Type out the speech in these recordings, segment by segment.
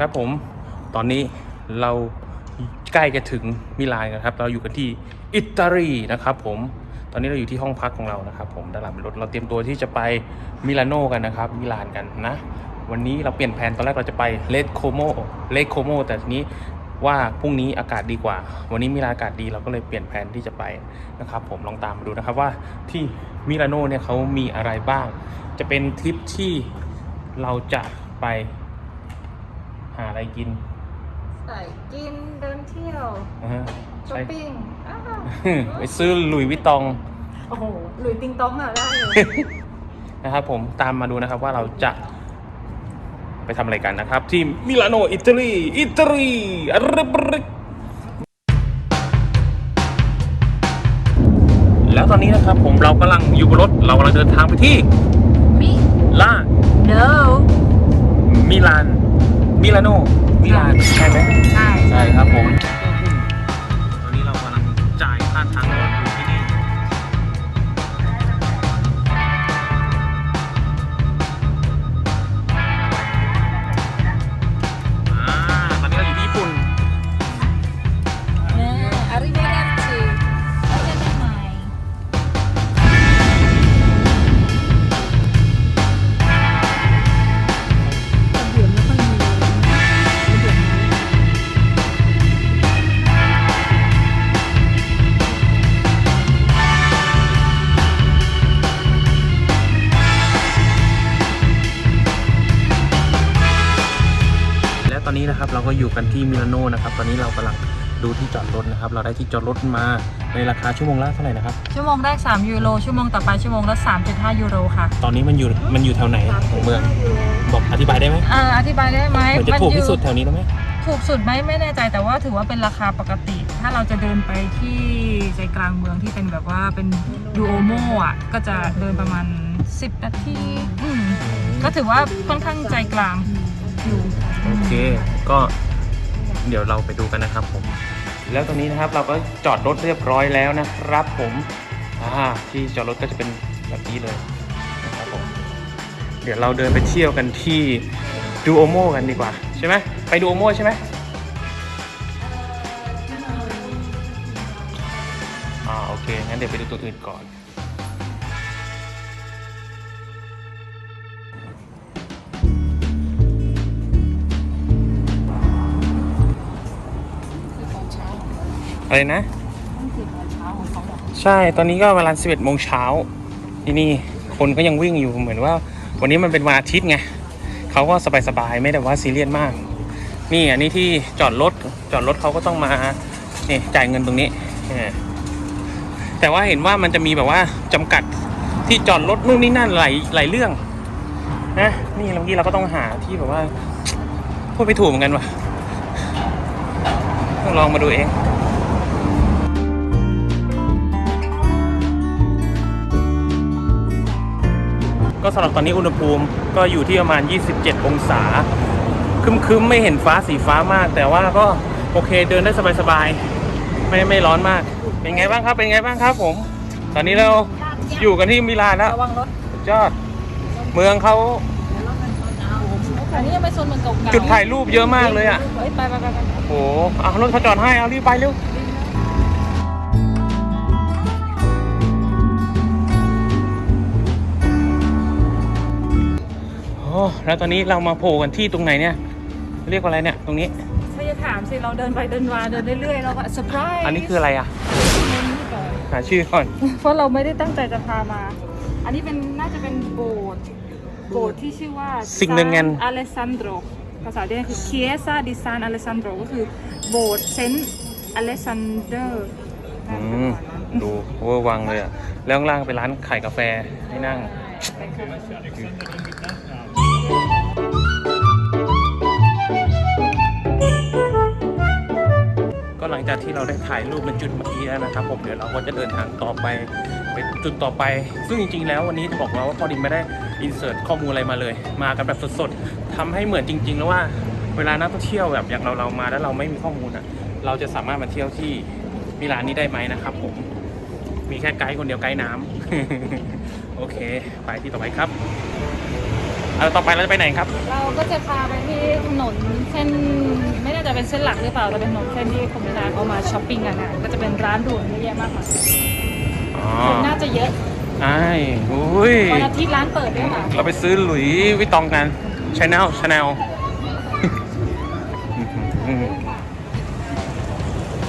ครับผมตอนนี้เราใกล้จะถึงมิลานกันครับ เราอยู่กันที่อิตาลีนะครับ ผมตอนนี้เราอยู่ที่ห้องพักของเรานะครับ ผมด้านหลังรถเราเตรียมตัวที่จะไปมิลานโนกันนะครับมิลานกันนะวันนี้เราเปลี่ยนแผนตอนแรกเราจะไปเลดโคโมเลดโคโมแต่ทีนี้ว่าพรุ่งนี้อากาศดีกว่า วันนี้มิลานอากาศดีเราก็เลยเปลี่ยนแผนที่จะไปนะครับ ผมลองตามมาดูนะครับว่าที่มิลานโนเนี่ยเขามีอะไรบ้าง จะเป็นทริปที่เราจะไปาอะไรกิน ใส่กินเดินเที่ยวนะฮะช้อใช่ปปิ้งอ้าวไปซื้อหลุยส์วิตตอง โอ้โหหลุยติงต้องอะได้เลยนะครับผมตามมาดูนะครับว่าเราจะไปทำอะไรกันนะครับ ที่มิลานโนอิตาลีอิตาลีอัลบริกแล้วตอนนี้นะครับผมเรากำลังอยู่บนรถเรากำลังเดินทางไปที่มิลา no มิลาน มิลานโนมิลานใช่ไหมใช่ ใช่ครับผม ก็อยู่กันที่มิลานโนนะครับตอนนี้เรากำลังดูที่จอดรถนะครับ เราได้ที่จอดรถมาในราคาชั่วโมงละเท่าไหร่นะครับ ชั่วโมงแรก 3 ยูโร ชั่วโมงต่อไปชั่วโมงละ 3.5 ยูโรค่ะ ตอนนี้มันอยู่มันอยู่แถวไหนของเมือง บอกอธิบายได้ไหมอ่าอธิบายได้ไหมเหมือนจะถูกที่สุดแถวนี้ได้ไหมถูกสุดไหมไม่แน่ใจแต่ว่าถือว่าเป็นราคาปกติ ถ้าเราจะเดินไปที่ใจกลางเมืองที่เป็นแบบว่าเป็นดูโอโมอะก็จะเดินประมาณ 10 นาทีอืมก็ถือว่าค่อนข้างใจกลาง อยู่ โอเค ก็เดี๋ยวเราไปดูกันนะครับผม แล้วตอนนี้นะครับเราก็จอดรถเรียบร้อยแล้วนะครับผมอ่าที่จอดรถก็จะเป็นแบบนี้เลยนะครับผม เดี๋ยวเราเดินไปเที่ยวกันที่ดูโอโมกันดีกว่าใช่ไหมไปดูโอโมใช่ไหมอ่าโอเคงั้นเดี๋ยวไปดูตัวอื่นก่อน อะไรนะ ใช่ ตอนนี้ก็เวลา11โมงเช้าที่นี่คนก็ยังวิ่งอยู่เหมือนว่า วันนี้มันเป็นวันอาทิตย์ไงเขาก็สบายๆไม่ได้ว่าซีเรียสมาก นี่อันนี้ที่จอดรถจอดรถเขาก็ต้องมานี่จ่ายเงินตรงนี้แต่ว่าเห็นว่ามันจะมีแบบว่าจำกัดที่จอดรถนู่นนี่นั่นหลายหลายเรื่องนะนี่เมื่อกี้เราก็ต้องหาที่แบบว่าพูดไม่ถูกเหมือนกันวะต้องลองมาดูเอง ก็สำหรับตอนนี้อุณหภูมิก็อยู่ที่ประมาณ 27 องศาครึมๆไม่เห็นฟ้าสีฟ้ามาก แต่ว่าก็โอเคเดินได้สบายๆไม่ไม่ร้อนมาก เป็นไงบ้างครับเป็นไงบ้างครับผม ตอนนี้เราอยู่กันที่มิลานแล้วระวังรถสุดยอด เมืองเขาอันนี้ยังไม่โซนเมืองเก่าๆจุดถ่ายรูปเยอะมากเลยอะเฮ้ยไปไปไปไปโอ้โหเอารถเขาจอดให้เอารีบไปเร็ว อ้แล้วตอนนี้เรามาโผล่กันที่ตรงไหนเนี่ย เรียกว่าอะไรเนี่ย ตรงนี้ ถ้าจะถามสิ เราเดินไปเดินมาเดินเรื่อยๆแล้วก็เซอร์ไพรส์อันนี้คืออะไรอะ หาชื่อก่อน เพราะเราไม่ได้ตั้งใจจะพามา อันนี้เป็นน่าจะเป็นโบสถ์โบสถ์ที่ชื่อว่าสิ่งหนึ่งไงอเลซันโดรภาษาเดียนคือ Chiesa di San Alessandro ก็คือโบสถ์เซนต์อเลซันเดอร์อืมดูเวอร์วังเลยอะ แล้วข้างล่างเป็นร้านขายกาแฟให้นั่ง ก็หลังจากที่เราได้ถ่ายรูปในจุดเมื่อกี้แล้วนะครับผมเดี๋ยวเราก็จะเดินทางต่อไปไปจุดต่อไป ซึ่งจริงๆ แล้ววันนี้จะบอกเราว่าพอดินไม่ได้อินเสิร์ตข้อมูลอะไรมาเลย มากันแบบสดๆทำให้เหมือนจริง ๆ แล้วว่าเวลานักท่องเที่ยวแบบอย่างเราเรามาแล้วเราไม่มีข้อมูลอะเราจะสามารถมาเที่ยวที่มิลานนี้ได้ไหมนะครับผมมีแค่ไกด์คนเดียวไกด์น้ำโอเค ไปที่ต่อไปครับ เอาต่อไปเราจะไปไหนครับ เราก็จะพาไปที่ถนนเส้นไม่แน่ใจเป็นเส้นหลักหรือเปล่าแต่เป็นถนนเส้นที่คนเวลาเขามาช้อปปิ้งกันนะก็จะเป็นร้านด่วนเยอะแยะมากมายอ๋อคนน่าจะเยอะไอ้อุ้ย วันอาทิตย์ร้านเปิดด้วยค่ะเราไปซื้อหลุยส์วิตตองกันชาแนลชาแนล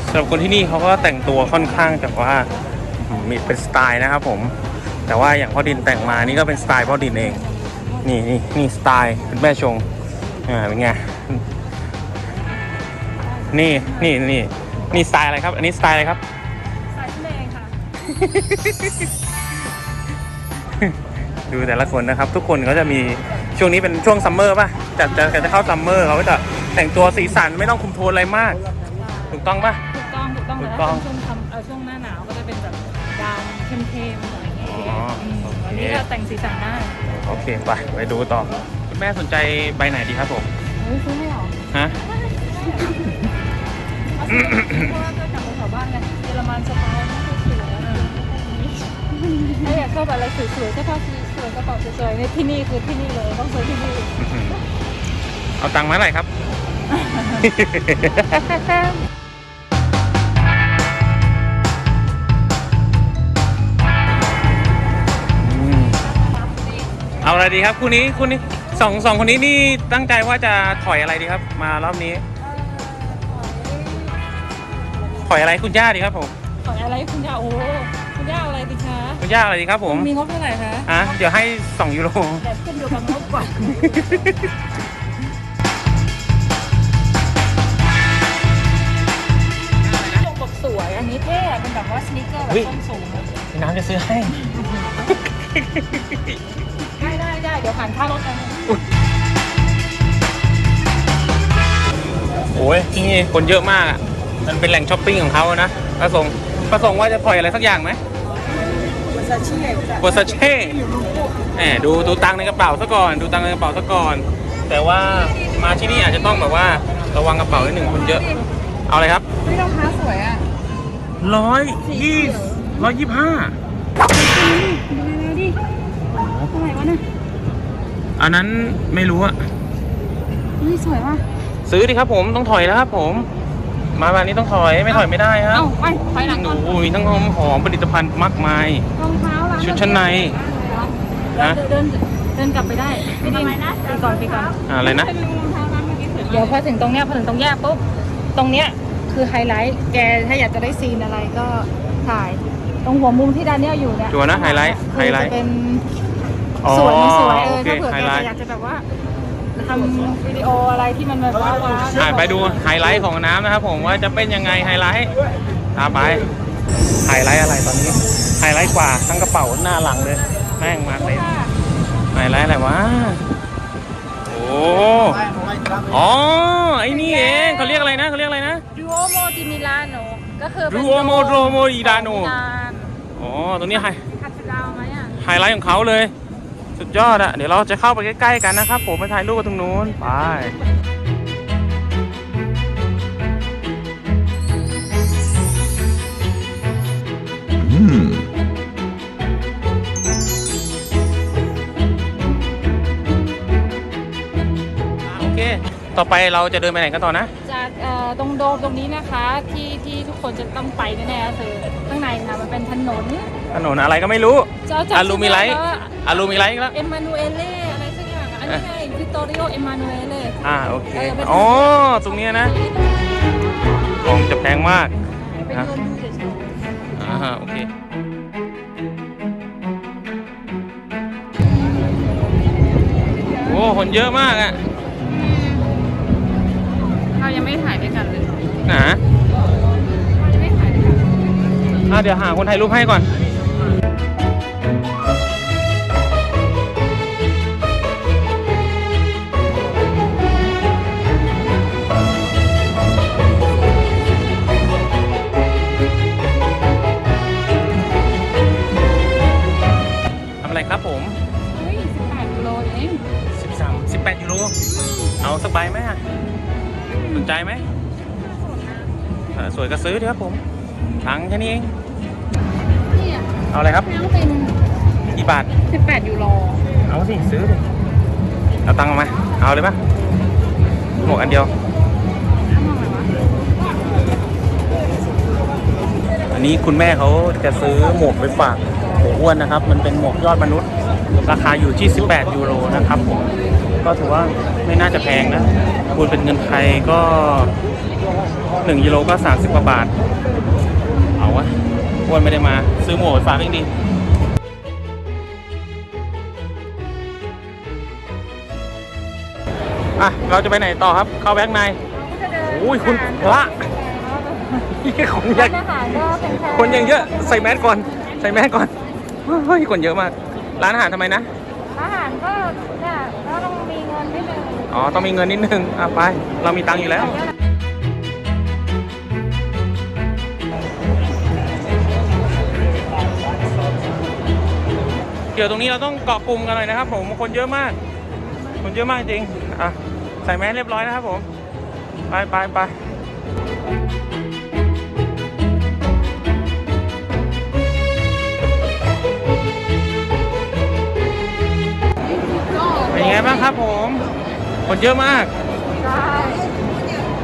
สำหรับคนที่นี่เขาก็แต่งตัวค่อนข้างแบบว่ามีเป็นสไตล์นะครับผม แต่ว่าอย่างพ่อดินแต่งมานี่ก็เป็นสไตล์พ่อดินเอง นี่นี่นี่สไตล์เป็นแม่ชงอ่าเป็นไงนี่นี่นี่นี่สไตล์อะไรครับ อันนี้สไตล์อะไรครับสายทะเลค่ะ ดูแต่ละคนนะครับ ทุกคนเขาจะมีช่วงนี้เป็นช่วงซัมเมอร์ป่ะจะจะจะเข้าซัมเมอร์เขาก็จะแต่งตัวสีสันไม่ต้องคุมโทนอะไรมาก ถูกต้องป่ะ ถูกต้องถูกต้องถูแต่กต้ถ้าอง เป็นช่วงทำเออช่วงหน้าหนาวก็จะเป็นแบบดำเข้มๆหน่อยอ๋อมโอเควันนี้ก็แต่งสีสันได้ โอเคไปไปดูต่อ คุณแม่สนใจใบไหนดีครับผมเฮ้ยซื้อไม่หรอฮะเพราะว่าก็กลับมาแถวบ้านไงเยอรมันสไตล์น่าจะสวยอะถ้าอยากชอบอะไรสวยๆเสื้อผ้าสวยๆกระเป๋าสวยๆในที่นี่คือที่นี่เลยต้องซื้อที่นี่เอาตังค์มาเท่าไหร่ครับ เอาอะไรดีครับคู่นี้คู่นี้สองสองคนนี้นี่ตั้งใจว่าจะถอยอะไรดีครับ มารอบนี้ ถอยอะไรคุณย่าดีครับผมขออะไรคุณย่าโอ้คุณย่าเอาอะไรดีคะคุณย่าอะไรดีครับ ผมมีงบเท่าไหร่คะอะเดี๋ยวให้สองยูโรเดี๋ยวขึ้นอยู่กับงบก่อนลงแบบสวยอันนี้เท่อะเป็นแบบว่าสนิเกอร์แบบส้นสูงอะน้ำจะซื้อให้ได้ได้ได้ เดี๋ยวผ่านค่ารถกันโอ้ยที่นี่คนเยอะมากอะมันเป็นแหล่งช้อปปิ้งของเขานะประสงค์ประสงค์ว่าจะถอยอะไรสักอย่างไหมวอซาเช่แหมดูดูตังค์ในกระเป๋าซะก่อน ดูตังค์ในกระเป๋าซะก่อน แต่ว่ามาที่นี่อาจจะต้องแบบว่าระวังกระเป๋านิดหนึ่งคนเยอะ เอาเลยครับไม่รองเท้าสวยอะร้อยยี่ร้อยยี่ห้าดูเร็วๆดิเท่าไหร่วะน่ะ อันนั้นไม่รู้อะนี่สวยว่ะซื้อดิครับผมต้องถอยแล้วครับผม มาวันนี้ต้องถอยไม่ถอยไม่ได้ครับเอ้าไปถอยหลังหนูก่อนมีทั้งหอมหอมผลิตภัณฑ์มากมาย รองเท้าร้านชุดชั้นในเดินเดินเดินกลับไปได้ไม่ดีไปก่อนไปก่อนอะอะไรนะ เดี๋ยวพอถึงตรงเนี้ยพอถึงตรงแยกปุ๊บตรงเนี้ยคือไฮไลท์แกถ้าอยากจะได้ซีนอะไรก็ถ่าย ตรงหัวมุมที่ดานเนียลอยู่เนี่ยจัวนะไฮไลท์ไฮไลท์คือจะเป็น อ๋อสวยมันสวยเอโออเคถ้าเผื่อไฮแกไลจะท์อยากจะแบบว่าทำวิดีโออะไรที่มันแบบว้าวๆอะไปดูไฮไลท์ของน้ำนะครับผมว่าจะเป็นยังไงไฮไลท์ตามไปไฮไลท์อะไรตอนนี้ไฮไลท์กว่าทั้งกระเป๋าหน้าหลังเลยแม่งมาเต็มไฮไลท์อะไรวะโอ้อ๋อไอ้นี่เองเขาเรียกอะไรนะเขาเรียกอะไรนะ ดูโอโมดิมิลานโนก็คือเป็น Duomo Duomo di Milano มิลานอ๋อตรงนี้ไฮคาสิดาวไหมอะไฮไลท์ของเขาเลย สุดยอดอะเดี๋ยวเราจะเข้าไปใกล้ๆกันนะครับ ผมไปถ่ายรูปกันตรงนู้นไปโอเค ต่อไปเราจะเดินไปไหนกันต่อนะ จากเอ่อตรงโดมตรงนี้นะคะที่ที่ทุกคนจะต้องไปแน่ๆคือข้างในนะมันเป็นถนน ถนนอะไรก็ไม่รู้จะจัอารูมิไลท์อารูมิไลท์แล้ว เอ็มมานูเอเล่อะไรสักอย่างอันนี้ไงวิตอริโอเอ็มมานูเอเล่ อ่าโอเค เออเป็น อ๋อ ตรงเนี้ยนะของจะแพงมากไปเดินดูเฉยอ่าฮะโอเค โอ้คนเยอะมากอะๆเรายังไม่ถ่ายด้วยกันเลยนะเรายังไม่ถ่ายด้วยกันอะเดี๋ยวหาคนถ่ายรูปให้ก่อน เอาสักใบไหมอะสนใจไหมเออสวยก็ซื้อดีครับผมตังค์แค่นี้เองนี่อะเอาอะไรครับทั้งเป็นกี่บาทสิบแปดยูโรเอาสิซื้อเลยเอาตังค์มา เอาเลยปะหมวกอันเดียว อันนี้คุณแม่เขาจะซื้อหมวกไปฝากหมูอ้วนนะครับ มันเป็นหมวกยอดมนุษย์ ราคาอยู่ที่ 18 ยูโรนะครับผม ก็ถือว่าไม่น่าจะแพงนะคูณเป็นเงินไทยก็1ยูโรก็ 30กว่าบาท เอาวะอ้วนไม่ได้มา ซื้อหมวกไปฝากเองดีอะ เราจะไปไหนต่อครับ เข้าแบงค์ใน โอ้ยคุณพระนี่คนยังอาหารก็แพงๆคนยังเยอะ ใส่แมสก่อน ใส่แมสก่อน เฮ้ย คนเยอะมาก ร้านอาหารทำไมนะ อาหารก็เนี่ยก็ต้องมีเงินนิดนึงอ๋อ ต้องมีเงินนิดนึงอะไป เรามีตังค์อยู่แล้ว เดี๋ยวตรงนี้เราต้องเกาะกลุ่มกันหน่อยนะครับ ผมคนเยอะมาก คนเยอะมากจริง อะ ใส่แมสเรียบร้อยนะครับผม ไปไปไป บ้างครับผม คนเยอะมากใช่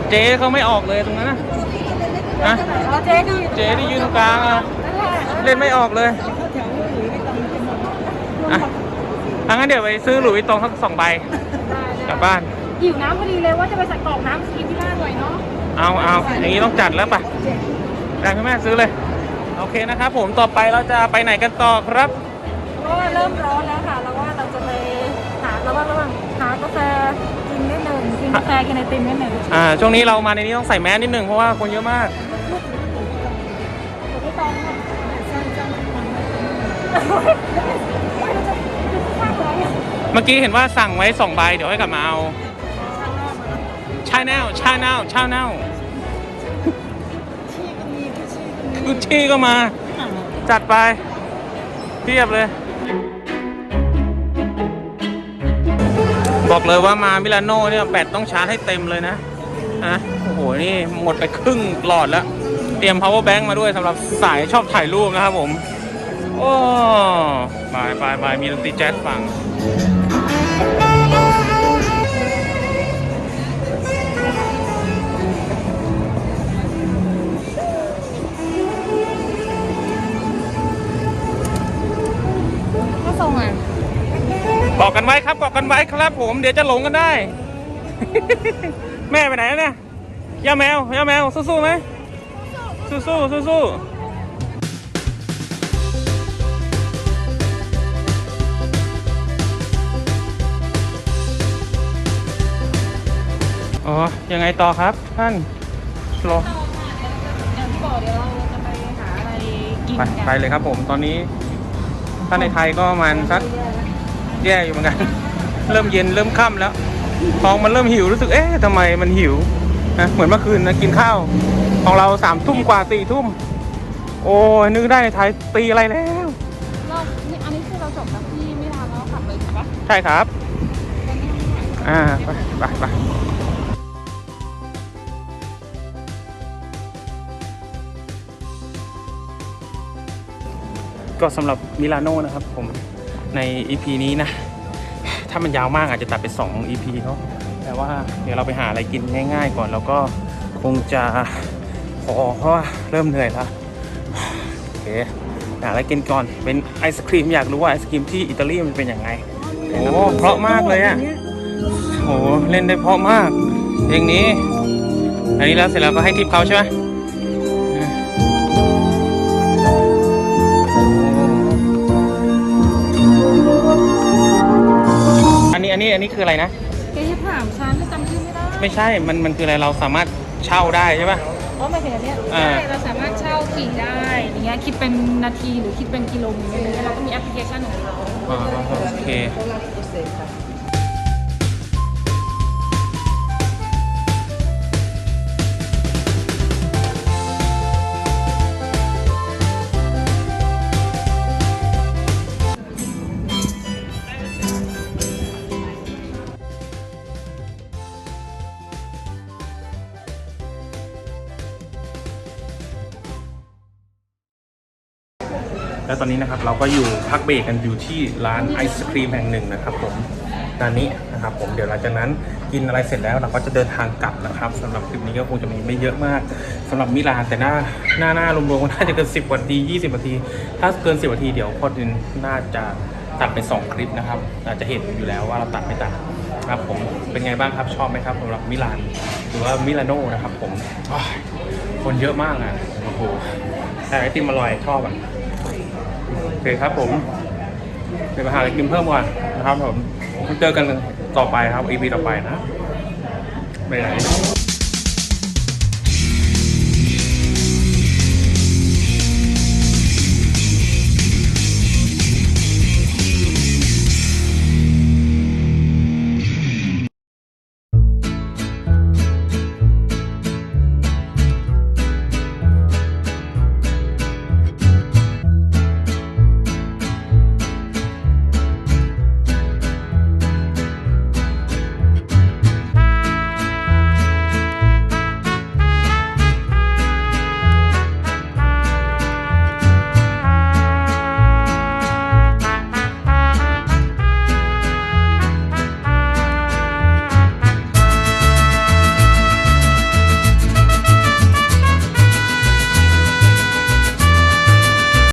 เจ๊เขาไม่ออกเลยตรงนั้นนะนะแล้วเจ๊ก็อยู่เจ๊ที่ยืนตรงกลางอะนั่นแหละเล่นไม่ออกเลยอะถ้างั้นเดี๋ยวไปซื้อหลุยส์วิตตองสักสองใบกลับบ้านหิวน้ำพอดีเลยว่าจะไปใส่กรอกน้ำกินที่บ้านหน่อยเนาะเอาเอาอย่างนี้ต้องจัดแล้วป่ะได้พี่แม่ซื้อเลย โอเคนะครับผมต่อไปเราจะไปไหนกันต่อครับก็เริ่มร้อนแล้วค่ะ แล้วว่าเราจะไป กินกาแฟกินไอติมนิดหนึ่งอ่าช่วงนี้เรามาในนี้ต้องใส่แมสนิดหนึ่งเพราะว่าคนเยอะมากพี่ตองค่ะเมื่อกี้เห็นว่าสั่งไว้สองใบเดี๋ยวให้กลับมาเอาชาแนลชาแนลชาแนลกุชชี่ก็มา จัดไปเทียบเลย บอกเลยว่ามามิลานโน่เนี่ยแบตต้องชาร์จให้เต็มเลยนะนะโอ้โห นี่หมดไปครึ่งหลอดแล้ว เตรียม power bank มาด้วยสำหรับสายชอบถ่ายรูปนะครับผม โอ้บายบายบายมีดนตรีแจ๊สฟัง บอกกันไว้ครับบอกกันไว้ครับ ผมเดี๋ยวจะหลงกันได้ แม่ไปไหนแล้วเนี่ยย่าแมวย่าแมวสู้ๆไหมสู้ๆสู้ๆอ๋อ ยังไงต่อครับท่านรออย่างที่บอกเดี๋ยวเราจะไปหาอะไรกินไปกัน ไปเลยครับผม ตอนนี้ ถ้าในไทยก็ประมันสัก แย่อยู่เหมือนกัน เริ่มเย็นเริ่มค่ำแล้วท้องมันเริ่มหิวรู้สึกเอ๊ะทำไมมันหิวนะเหมือนเมื่อคืนนะกินข้าว ของเราสามทุ่มกว่าสี่ทุ่ม โอ้ยนึกได้ในไทยตีอะไรแล้วเรานี่อันนี้คือเราจบแล้วที่มิลานแล้วขับเลยถูกปะใช่ครับ อ่าไปไปไปก็สำหรับมิลานโน่นะครับผม ใน EP นี้นะ ถ้ามันยาวมากอาจจะตัดเป็น2 EP เนาะแต่ว่าเดี๋ยวเราไปหาอะไรกินง่าย ๆ ก่อนแล้วก็คงจะพอเพราะว่าเริ่มเหนื่อยแล้วโอเคหาอะไรกินก่อนเป็นไอศครีมอยากรู้ว่าไอศครีมที่อิตาลีมันเป็นยังไงโอ้เพราะมากเลยอะโอ้เล่นได้เพราะมากเพลงนี้ อันนี้แล้วเสร็จแล้วก็ให้ทิปเขาใช่ไหม นนี้อันนี้อันนี้คืออะไรนะ แกจะถามฉันจะจำชื่อไม่ได้ไม่ใช่ มันมันคืออะไรเราสามารถเช่าได้ใช่ปะอ๋อหมายถึงอันเนี้ยอ่า ใช่ เราสามารถเช่าขี่ได้ อย่างเงี้ยคิดเป็นนาทีหรือคิดเป็นกิโลอย่างเงี้ยเราก็มีแอปพลิเคชันของเรา อ๋อโอเค แล้วตอนนี้นะครับเราก็อยู่พักเบรกกันอยู่ที่ร้านไอศครีมแห่งหนึ่งนะครับผมงานนี้นะครับผมเดี๋ยวหลังจากนั้นกินอะไรเสร็จแล้วเราก็จะเดินทางกลับนะครับสำหรับคลิปนี้ก็คงจะมีไม่เยอะมากสำหรับมิลานแต่หน้าหน้าหน้ารวมๆก็น่าจะเกิน10นาที20นาที ถ้าเกิน10นาทีเดี๋ยวพอดินน่าจะตัดเป็นสองคลิปนะครับอาจจะเห็นอยู่แล้วว่าเราตัดไม่ตัดครับผมเป็นไงบ้างครับชอบไหมครับสำหรับมิลานหรือว่ามิลานโน่นะครับผมคนเยอะมากอะโอ้โหแต่ไอติมอร่อยชอบอะ โอเคครับผม เดี๋ยวไปหาอะไรกินเพิ่มก่อนนะครับผมเจอกันต่อไปครับ EP ต่อไปนะไปไหน